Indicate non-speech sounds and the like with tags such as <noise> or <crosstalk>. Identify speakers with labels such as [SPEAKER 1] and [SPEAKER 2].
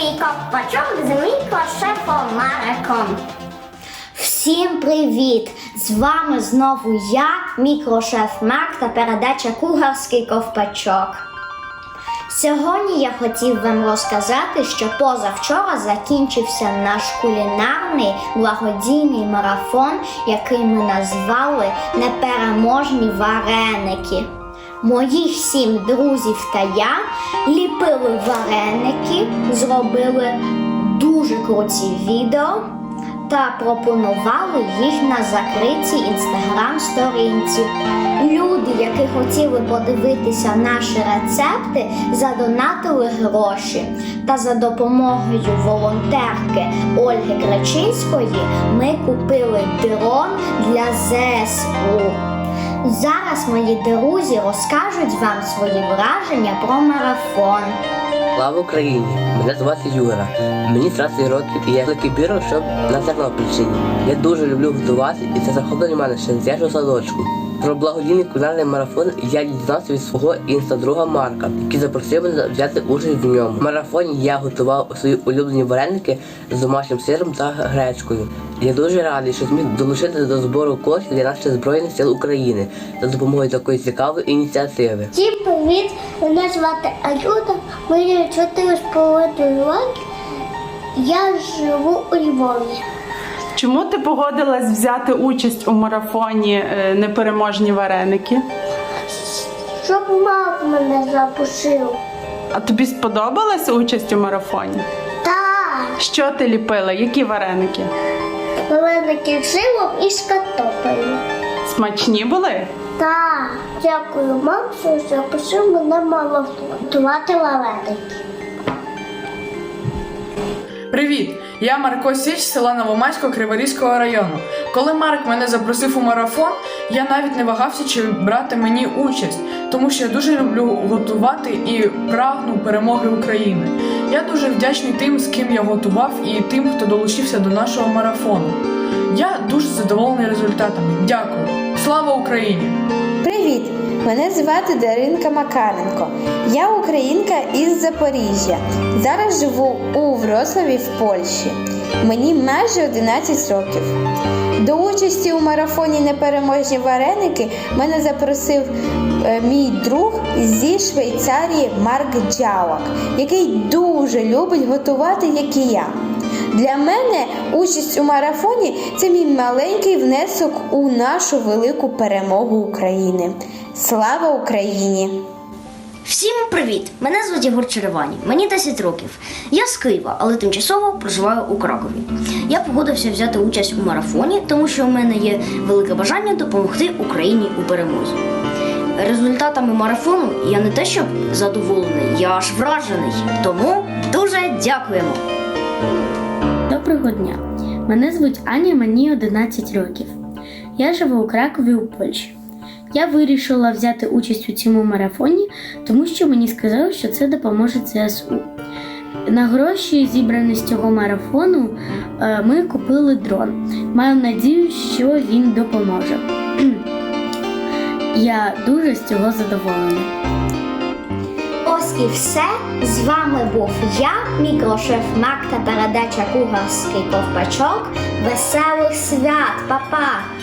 [SPEAKER 1] Кухарський ковпачок з мікрошефом Мариком. Всім привіт! З вами знову я, мікрошеф Марк та передача Кухарський ковпачок. Сьогодні я хотів вам розказати, що позавчора закінчився наш кулінарний благодійний марафон, який ми назвали Непереможні вареники. Моїх сім друзів та я ліпили вареники, зробили дуже круті відео та пропонували їх на закритій інстаграм-сторінці. Люди, які хотіли подивитися наші рецепти, задонатили гроші. Та за допомогою волонтерки Ольги Кречинської ми купили дрон для ЗСУ. Зараз мої друзі розкажуть вам свої враження про марафон.
[SPEAKER 2] Слава Україні! Мене звати Юра. Мені 13 років і я закипірував, щоб на Тернопільщині. Я дуже люблю готувати і це захоплення мене ще з дитячого садочку. Про благодійний кулінарний марафон я дізнався від свого інстадруга Марка, який запросив мене взяти участь в ньому. В марафоні я готував свої улюблені вареники з домашнім сиром та гречкою. Я дуже радий, що зміг долучитися до збору коштів для наших збройних сил України за допомогою такої цікавої ініціативи.
[SPEAKER 1] Всім привіт! Мене звати Аюта, мені 4,5 роки. Я живу у Львові.
[SPEAKER 3] Чому ти погодилась взяти участь у марафоні е, Непереможні вареники?
[SPEAKER 1] Щоб мав мене запустив.
[SPEAKER 3] А тобі сподобалась участь у марафоні?
[SPEAKER 1] Так,
[SPEAKER 3] Що ти ліпила? Які вареники?
[SPEAKER 1] вареники з силом і з картоплею.
[SPEAKER 3] Смачні були?
[SPEAKER 1] Так, дякую, мам, що запустив мене мало готувати вареники.
[SPEAKER 4] Я Марко Січ села Новомайського Криворізького району. Коли Марк мене запросив у марафон, я навіть не вагався, чи брати мені участь, тому що я дуже люблю готувати і прагну перемоги України. Я дуже вдячний тим, з ким я готував, і тим, хто долучився до нашого марафону. Я дуже задоволений результатами. Дякую! Слава Україні!
[SPEAKER 5] Привіт! Мене звати Даринка Макаренко. Я українка із Запоріжжя. Зараз живу у Вроцлаві в Польщі. Мені майже 11 років. До участі у марафоні Непереможні вареники мене запросив е, мій друг зі Швейцарії Марк Джауак, який дуже любить готувати, як і я. Для мене участь у марафоні це мій маленький внесок у нашу велику перемогу України. Слава Україні!
[SPEAKER 6] Всім привіт! Мене звуть Єгор Черевані, мені 10 років. Я з Києва, але тимчасово проживаю у Кракові. Я погодився взяти участь у марафоні, тому що у мене є велике бажання допомогти Україні у перемозі. Результатами марафону я не те, щоб задоволений, я аж вражений. Тому дуже дякуємо.
[SPEAKER 7] Доброго дня. Мене звуть Аня, мені 11 років. Я живу у Кракові у Польщі. Я вирішила взяти участь у цьому марафоні, тому що мені сказали, що це допоможе ЗСУ. На гроші, зібрані з цього марафону, е, ми купили дрон. Маю надію, що він допоможе. <clears throat> Я дуже з цього задоволена.
[SPEAKER 1] Ось і все. З вами був я, мікрошеф Марк та передача Кугарський ковпачок. Веселих свят, Па-па!